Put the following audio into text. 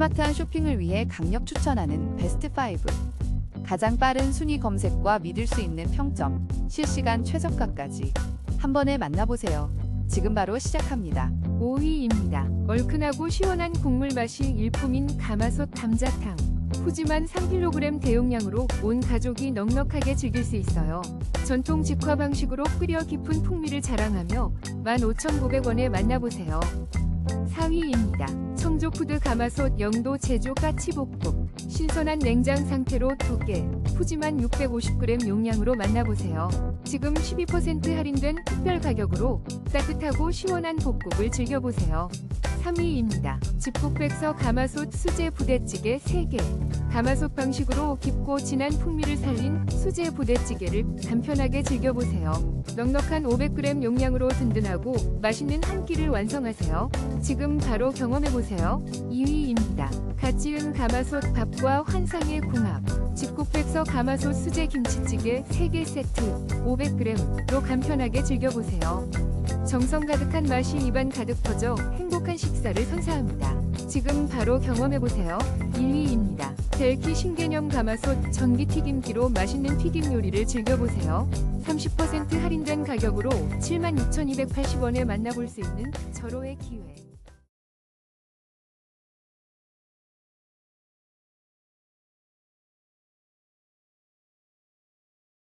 스마트한 쇼핑을 위해 강력 추천하는 베스트 5. 가장 빠른 순위 검색과 믿을 수 있는 평점, 실시간 최저가까지 한 번에 만나보세요. 지금 바로 시작합니다. 5위입니다. 얼큰하고 시원한 국물 맛이 일품인 가마솥 감자탕. 푸짐한 3kg 대용량으로 온 가족이 넉넉하게 즐길 수 있어요. 전통 직화 방식으로 끓여 깊은 풍미를 자랑하며 15,900원에 만나보세요. 4위입니다. 청조푸드 가마솥 영도 제조 까치볶음. 신선한 냉장 상태로 2개, 푸짐한 650g 용량으로 만나보세요. 지금 12% 할인된 특별 가격으로 따뜻하고 시원한 볶국을 즐겨보세요. 3위입니다. 집콕백서 가마솥 수제 부대찌개 3개. 가마솥 방식으로 깊고 진한 풍미를 살린 수제 부대찌개를 간편하게 즐겨보세요. 넉넉한 500g 용량으로 든든하고 맛있는 한 끼를 완성하세요. 지금 바로 경험해보세요. 2위입니다. 갓 지은 가마솥 밥과 환상의 궁합. 집콕백서 가마솥 수제 김치찌개 3개 세트 500g로 간편하게 즐겨보세요. 정성 가득한 맛이 입안 가득 퍼져 행복한 식사를 선사합니다. 지금 바로 경험해보세요. 1위입니다. 델키 신개념 가마솥 전기 튀김기로 맛있는 튀김 요리를 즐겨보세요. 30% 할인된 가격으로 76,280원에 만나볼 수 있는 절호의 기회.